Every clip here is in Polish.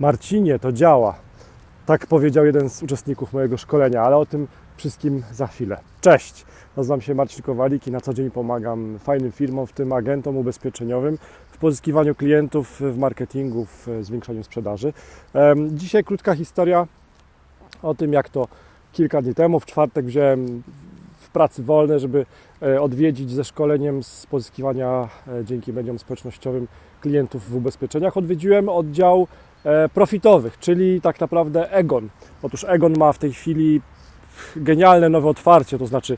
Marcinie, to działa. Tak powiedział jeden z uczestników mojego szkolenia, ale o tym wszystkim za chwilę. Cześć! Nazywam się Marcin Kowalik i na co dzień pomagam fajnym firmom, w tym agentom ubezpieczeniowym, w pozyskiwaniu klientów, w marketingu, w zwiększaniu sprzedaży. Dzisiaj krótka historia o tym, jak to kilka dni temu, w czwartek wziąłem w pracy wolne, żeby e, odwiedzić ze szkoleniem z pozyskiwania e, dzięki mediom społecznościowym klientów w ubezpieczeniach. Odwiedziłem oddział profitowych, czyli tak naprawdę Egon. Otóż Egon ma w tej chwili genialne nowe otwarcie, to znaczy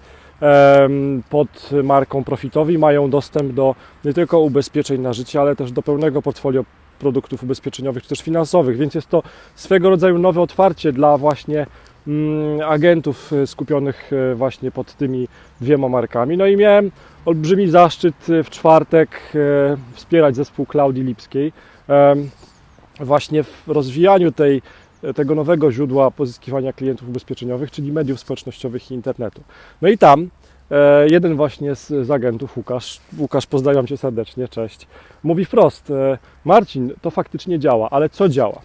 pod marką Profitowi mają dostęp do nie tylko ubezpieczeń na życie, ale też do pełnego portfolio produktów ubezpieczeniowych czy też finansowych, więc jest to swego rodzaju nowe otwarcie dla właśnie mm, agentów e, skupionych e, właśnie pod tymi dwiema markami. No i miałem olbrzymi zaszczyt e, w czwartek e, wspierać zespół Klaudii Lipskiej właśnie w rozwijaniu tej, tego nowego źródła pozyskiwania klientów ubezpieczeniowych, czyli mediów społecznościowych i internetu. No i tam e, jeden właśnie z, z agentów, Łukasz, Łukasz, pozdrawiam Cię serdecznie, cześć, mówi wprost, e, Marcin, to faktycznie działa, ale co działa?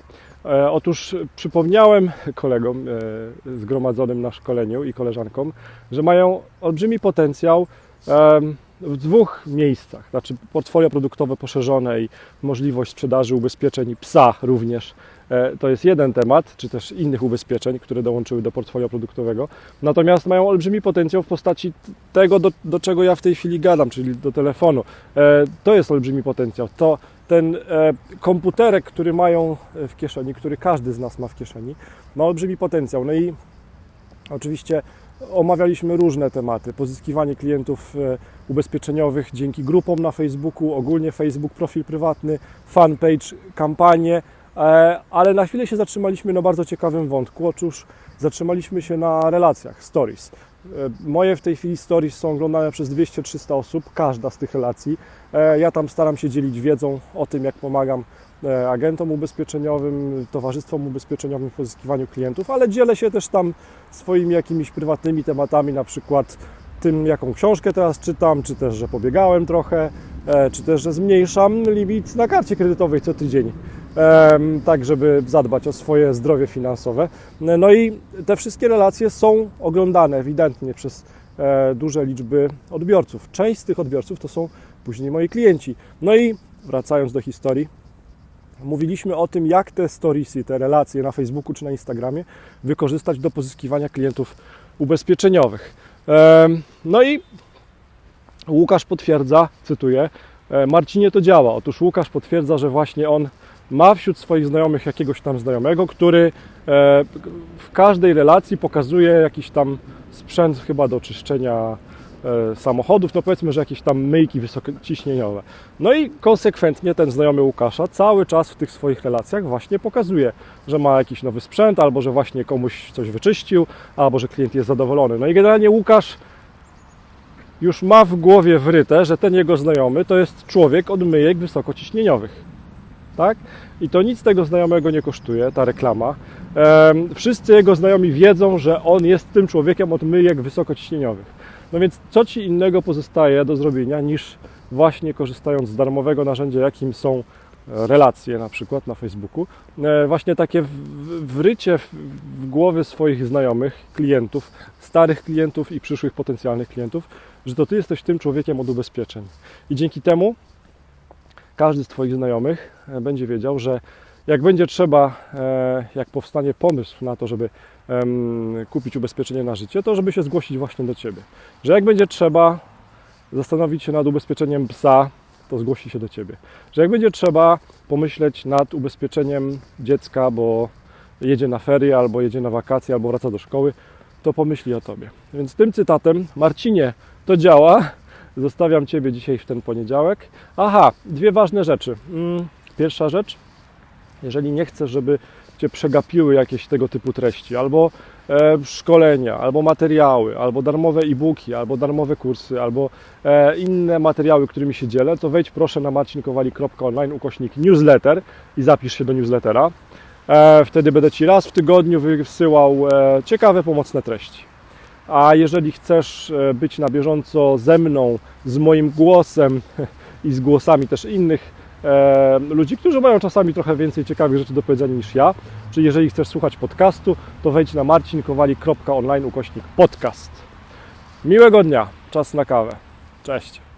E, Otóż przypomniałem kolegom zgromadzonym na szkoleniu i koleżankom, że mają olbrzymi potencjał w dwóch miejscach. Znaczy portfolio produktowe poszerzone i możliwość sprzedaży ubezpieczeń psa również. E, To jest jeden temat, czy też innych ubezpieczeń, które dołączyły do portfolio produktowego. Natomiast mają olbrzymi potencjał w postaci tego, do, do czego ja w tej chwili gadam, czyli do telefonu. E, To jest olbrzymi potencjał. To ten e, komputerek, który mają w kieszeni, który każdy z nas ma w kieszeni, ma olbrzymi potencjał. No i oczywiście omawialiśmy różne tematy. Pozyskiwanie klientów e, ubezpieczeniowych dzięki grupom na Facebooku, ogólnie Facebook, profil prywatny, fanpage, kampanie, e, ale na chwilę się zatrzymaliśmy na bardzo ciekawym wątku. Otóż zatrzymaliśmy się na relacjach, stories. E, Moje w tej chwili stories są oglądane przez 200-300 osób, każda z tych relacji. Ja tam staram się dzielić wiedzą o tym, jak pomagam agentom ubezpieczeniowym, towarzystwom ubezpieczeniowym w pozyskiwaniu klientów, ale dzielę się też tam swoimi jakimiś prywatnymi tematami, na przykład tym, jaką książkę teraz czytam, czy też, że pobiegałem trochę, e, czy też, że zmniejszam limit na karcie kredytowej co tydzień, tak żeby zadbać o swoje zdrowie finansowe. No i te wszystkie relacje są oglądane ewidentnie przez e, duże liczby odbiorców. Część z tych odbiorców to są później moi klienci. No i wracając do historii, mówiliśmy o tym, jak te storiesy, te relacje na Facebooku czy na Instagramie wykorzystać do pozyskiwania klientów ubezpieczeniowych. No i Łukasz potwierdza, cytuję, "E, Marcinie to działa. Otóż Łukasz potwierdza, że właśnie on ma wśród swoich znajomych jakiegoś tam znajomego, który e, w każdej relacji pokazuje jakiś tam sprzęt chyba do czyszczenia samochodów, no powiedzmy, że jakieś tam myjki wysokociśnieniowe. No i konsekwentnie ten znajomy Łukasza cały czas w tych swoich relacjach właśnie pokazuje, że ma jakiś nowy sprzęt, albo że właśnie komuś coś wyczyścił, albo że klient jest zadowolony. No i generalnie Łukasz już ma w głowie wryte, że ten jego znajomy to jest człowiek od myjek wysokociśnieniowych. Tak? I to nic tego znajomego nie kosztuje, ta reklama. Wszyscy jego znajomi wiedzą, że on jest tym człowiekiem od myjek wysokociśnieniowych. No więc co ci innego pozostaje do zrobienia niż właśnie korzystając z darmowego narzędzia, jakim są e, relacje na przykład na Facebooku, e, właśnie takie wrycie w, w głowy swoich znajomych, klientów, starych klientów i przyszłych potencjalnych klientów, że to ty jesteś tym człowiekiem od ubezpieczeń. I dzięki temu każdy z Twoich znajomych e, będzie wiedział, że jak będzie trzeba, e, jak powstanie pomysł na to, żeby kupić ubezpieczenie na życie, to żeby się zgłosić właśnie do Ciebie. Że jak będzie trzeba zastanowić się nad ubezpieczeniem psa, to zgłosi się do Ciebie. Że jak będzie trzeba pomyśleć nad ubezpieczeniem dziecka, bo jedzie na ferie, albo jedzie na wakacje, albo wraca do szkoły, to pomyśli o Tobie. Więc tym cytatem, Marcinie, to działa. Zostawiam Ciebie dzisiaj w ten poniedziałek. Aha, dwie ważne rzeczy. Mm, Pierwsza rzecz, jeżeli nie chcesz, żeby Cię przegapiły jakieś tego typu treści, albo e, szkolenia, albo materiały, albo darmowe e-booki, albo darmowe kursy, albo e, inne materiały, którymi się dzielę, to wejdź proszę na marcinkowali.online ukośnik newsletter i zapisz się do newslettera. E, wtedy będę Ci raz w tygodniu wysyłał e, ciekawe, pomocne treści. A jeżeli chcesz e, być na bieżąco ze mną, z moim głosem i z głosami też innych ludzi, którzy mają czasami trochę więcej ciekawych rzeczy do powiedzenia niż ja. Czyli jeżeli chcesz słuchać podcastu, to wejdź na marcinkowalik.online ukośnik podcast. Miłego dnia, czas na kawę. Cześć.